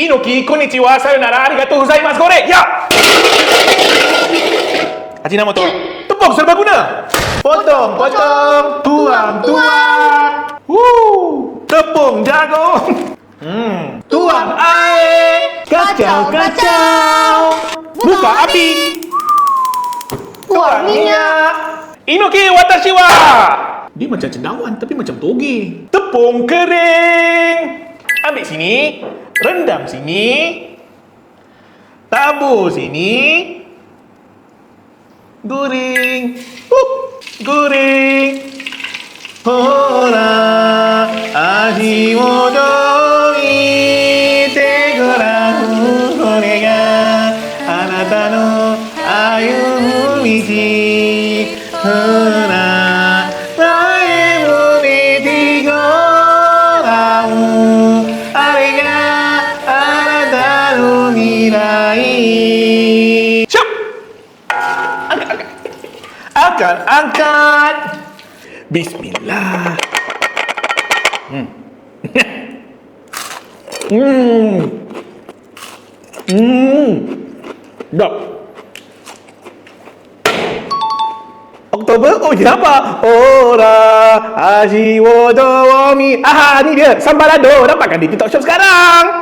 Inoki, konnichiwa, sayonara, arigatou gozaimasu, goreng. Ya. Ajinomoto. Tepung serbaguna. Potong, potong. Tuang, tuang. Woo. Tepung jagung. Hmm. Tuang air. Kacau, kacau. Buka api. Buang minyak. Inoki watashi wa. Dia macam cendawan tapi macam toge. Tepung kering. Ambil sini. rendam sini, tabur sini, guring, uh, guring, hora, ahi modori, tegora, anata no Angkat, angkat. Bismillah. Hmm. hmm. Hmm. Sedap. Oktober? Oh, ya apa? Ora aji wo do mi. Ah, ni dia. Sambalado. Dapatkan di TikTok Shop sekarang.